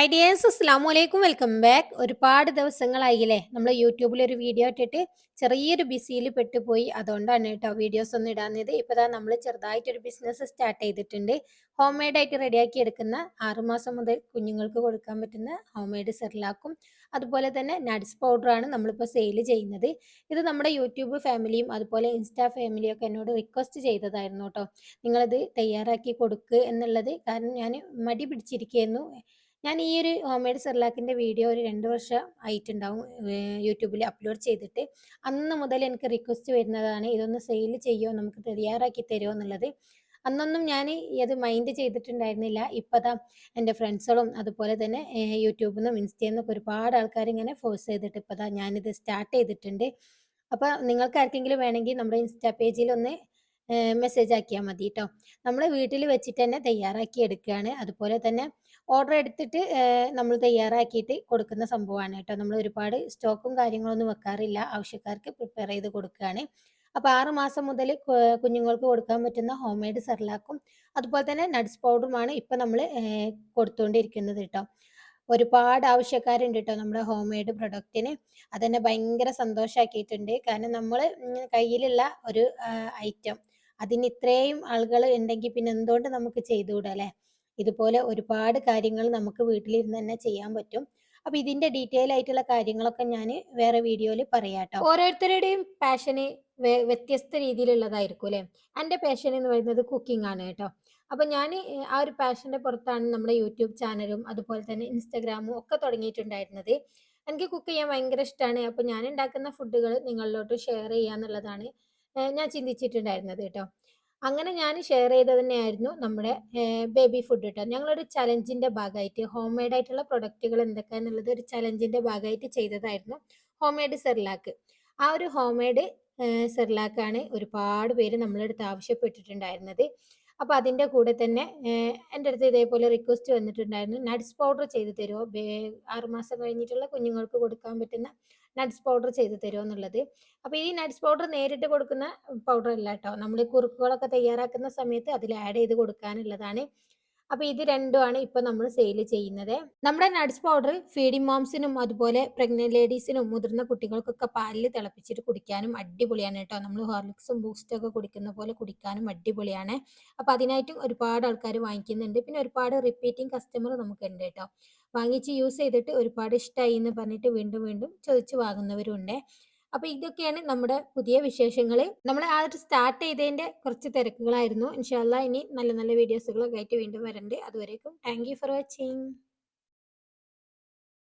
Hi dears അസ്സാം വലൈക്കും welcome back ഒരുപാട് ദിവസങ്ങളായില്ലേ? നമ്മൾ യൂട്യൂബിൽ ഒരു വീഡിയോ ഇട്ടിട്ട് ചെറിയൊരു ബിസിയിൽ പെട്ടുപോയി. അതുകൊണ്ടാണ് കേട്ടോ വീഡിയോസ് ഒന്നും ഇടാഞ്ഞത്. ഇപ്പോൾ നമ്മൾ നമ്മൾ ചെറുതായിട്ടൊരു ബിസിനസ് സ്റ്റാർട്ട് ചെയ്തിട്ടുണ്ട്. ഹോം മെയ്ഡ് ആയിട്ട് റെഡിയാക്കി എടുക്കുന്ന ആറുമാസം മുതൽ കുഞ്ഞുങ്ങൾക്ക് കൊടുക്കാൻ പറ്റുന്ന ഹോം മെയ്ഡ് സെറിലാക്കും അതുപോലെ തന്നെ നട്സ് പൗഡറാണ് നമ്മളിപ്പോൾ സെയിൽ ചെയ്യുന്നത്. ഇത് നമ്മുടെ യൂട്യൂബ് ഫാമിലിയും അതുപോലെ ഇൻസ്റ്റാ ഫാമിലിയും ഒക്കെ എന്നോട് റിക്വസ്റ്റ് ചെയ്തതായിരുന്നു കേട്ടോ. നിങ്ങളത് തയ്യാറാക്കി കൊടുക്കുക എന്നുള്ളത്. കാരണം ഞാൻ മടി പിടിച്ചിരിക്കുന്നു. ഞാൻ ഈ ഒരു ഹോം സെർലാക്കിന്റെ വീഡിയോ ഒരു രണ്ട് വർഷം ആയിട്ടുണ്ടാവും യൂട്യൂബിൽ അപ്ലോഡ് ചെയ്തിട്ട്. അന്ന് മുതൽ എനിക്ക് റിക്വസ്റ്റ് വരുന്നതാണ് ഇതൊന്ന് സെയിൽ ചെയ്യുമോ നമുക്ക് തയ്യാറാക്കി തരുമോ എന്നുള്ളത്. അന്നൊന്നും ഞാൻ അത് മൈൻഡ് ചെയ്തിട്ടുണ്ടായിരുന്നില്ല. ഇപ്പതാ എന്റെ ഫ്രണ്ട്സുകളും അതുപോലെ തന്നെ യൂട്യൂബിൽ നിന്നും ഇൻസ്റ്റയിൽ നിന്നൊക്കെ ഒരുപാട് ആൾക്കാർ ഇങ്ങനെ ഫോഴ്സ് ചെയ്തിട്ട് ഇപ്പതാ ഞാനിത് സ്റ്റാർട്ട് ചെയ്തിട്ടുണ്ട്. അപ്പോൾ നിങ്ങൾക്ക് ആർക്കെങ്കിലും വേണമെങ്കിൽ നമ്മുടെ ഇൻസ്റ്റാ പേജിൽ ഒന്ന് മെസ്സേജ് ആക്കിയാൽ മതി കേട്ടോ നമ്മൾ വീട്ടിൽ വെച്ചിട്ട് തന്നെ തയ്യാറാക്കി എടുക്കുകയാണ് അതുപോലെ തന്നെ ഓർഡർ എടുത്തിട്ട് നമ്മൾ തയ്യാറാക്കിയിട്ട് കൊടുക്കുന്ന സംഭവമാണ് കേട്ടോ നമ്മൾ ഒരുപാട് സ്റ്റോക്കും കാര്യങ്ങളൊന്നും വെക്കാറില്ല. ആവശ്യക്കാർക്ക് പ്രിപ്പയർ ചെയ്ത് കൊടുക്കുകയാണ് അപ്പോൾ ആറ് മാസം മുതൽ കുഞ്ഞുങ്ങൾക്ക് കൊടുക്കാൻ പറ്റുന്ന ഹോം മെയ്ഡ് സെർലാക്കും അതുപോലെ തന്നെ നട്സ് പൗഡറുമാണ് ഇപ്പം നമ്മൾ കൊടുത്തുകൊണ്ടിരിക്കുന്നത് കേട്ടോ ഒരുപാട് ആവശ്യക്കാരുണ്ട് കേട്ടോ നമ്മുടെ ഹോം മെയ്ഡ് പ്രൊഡക്റ്റിന് അതെന്നെ ഭയങ്കര സന്തോഷമാക്കിയിട്ടുണ്ട് കാരണം നമ്മൾ കയ്യിലുള്ള ഒരു ഐറ്റം അതിന് ഇത്രയും ആളുകൾ ഉണ്ടെങ്കിൽ പിന്നെ എന്തുകൊണ്ട് നമുക്ക് ചെയ്തുകൂടാ അല്ലേ? ഇതുപോലെ ഒരുപാട് കാര്യങ്ങൾ നമുക്ക് വീട്ടിലിരുന്ന് തന്നെ ചെയ്യാൻ പറ്റും. അപ്പൊ ഇതിന്റെ ഡീറ്റെയിൽ ആയിട്ടുള്ള കാര്യങ്ങളൊക്കെ ഞാൻ വേറെ വീഡിയോയിൽ പറയാട്ടോ. ഓരോരുത്തരുടെയും പാഷന് വ്യത്യസ്ത രീതിയിലുള്ളതായിരിക്കും അല്ലെ? എന്റെ പാഷൻ എന്ന് പറയുന്നത് കുക്കിംഗ് ആണ് കേട്ടോ. അപ്പൊ ഞാൻ ആ ഒരു പാഷന്റെ പുറത്താണ് നമ്മുടെ യൂട്യൂബ് ചാനലും അതുപോലെ തന്നെ ഇൻസ്റ്റാഗ്രാമും ഒക്കെ തുടങ്ങിയിട്ടുണ്ടായിരുന്നത്. എനിക്ക് കുക്ക് ചെയ്യാൻ ഭയങ്കര ഇഷ്ടമാണ് അപ്പൊ ഞാൻ ഉണ്ടാക്കുന്ന ഫുഡുകൾ നിങ്ങളിലോട്ട് ഷെയർ ചെയ്യാന്നുള്ളതാണ് ഞാൻ ചിന്തിച്ചിട്ടുണ്ടായിരുന്നത് കേട്ടോ. അങ്ങനെ ഞാൻ ഷെയർ ചെയ്തത് തന്നെയായിരുന്നു നമ്മുടെ ബേബി ഫുഡ് കേട്ടോ ഞങ്ങളൊരു ചലഞ്ചിന്റെ ഭാഗമായിട്ട് ഹോം മെയ്ഡ് ആയിട്ടുള്ള പ്രൊഡക്റ്റുകൾ എന്തൊക്കെയാണെന്നുള്ളത് ഒരു ചലഞ്ചിന്റെ ഭാഗമായിട്ട് ചെയ്തതായിരുന്നു ഹോം മെയ്ഡ് സെർലാക്ക് ആ ഒരു ഹോം മെയ്ഡ് സെർലാക്കാണ് ഒരുപാട് പേര് നമ്മളെടുത്ത് ആവശ്യപ്പെട്ടിട്ടുണ്ടായിരുന്നത്. അപ്പോൾ അതിന്റെ കൂടെ തന്നെ എന്റെ അടുത്ത് ഇതേപോലെ റിക്വസ്റ്റ് വന്നിട്ടുണ്ടായിരുന്നു. നട്സ് പൗഡർ ചെയ്ത് തരുമോ ആറുമാസം കഴിഞ്ഞിട്ടുള്ള കുഞ്ഞുങ്ങൾക്ക് കൊടുക്കാൻ പറ്റുന്ന നട്സ് പൗഡർ ചെയ്ത് തരുമോ എന്നുള്ളത്. അപ്പോൾ ഈ നട്സ് പൗഡർ നേരിട്ട് കൊടുക്കുന്ന പൗഡർ അല്ല കേട്ടോ. നമ്മൾ കുറുക്കുകളൊക്കെ തയ്യാറാക്കുന്ന സമയത്ത് അതിൽ ആഡ് ചെയ്ത് കൊടുക്കാനുള്ളതാണ്. അപ്പോൾ ഇത് രണ്ടുമാണ് ഇപ്പൊ നമ്മൾ സെയിൽ ചെയ്യുന്നത്. നമ്മുടെ നട്സ് പൗഡർ ഫീഡിംഗ് മോംസിനും അതുപോലെ പ്രഗ്നന്റ് ലേഡീസിനും മുതിർന്ന കുട്ടികൾക്കൊക്കെ പാലിൽ തിളപ്പിച്ചിട്ട് കുടിക്കാനും അടിപൊളിയാണ് കേട്ടോ. നമ്മൾ ഹോർലിക്സും ബൂസ്റ്റും ഒക്കെ കുടിക്കുന്ന പോലെ കുടിക്കാനും അടിപൊളിയാണ്. അപ്പൊ അതിനായിട്ടും ഒരുപാട് ആൾക്കാർ വാങ്ങിക്കുന്നുണ്ട്. പിന്നെ ഒരുപാട് റിപ്പീറ്റിംഗ് കസ്റ്റമർ നമുക്ക് ഉണ്ട് കേട്ടോ. വാങ്ങിച്ച് യൂസ് ചെയ്തിട്ട് ഒരുപാട് ഇഷ്ടമായി എന്ന് പറഞ്ഞിട്ട് വീണ്ടും വീണ്ടും ചോദിച്ചു വാങ്ങുന്നവരും ഉണ്ട് അപ്പൊ ഇതൊക്കെയാണ് നമ്മുടെ പുതിയ വിശേഷങ്ങൾ നമ്മൾ ആ ഒരു സ്റ്റാർട്ട് ചെയ്തതിന്റെ കുറച്ച് തിരക്കുകളായിരുന്നു. ഇൻഷാല്ല ഇനി നല്ല നല്ല വീഡിയോസുകളൊക്കെ ആയിട്ട് വീണ്ടും വരണ്ട്. അതുവരേക്കും താങ്ക് ഫോർ വാച്ചിങ്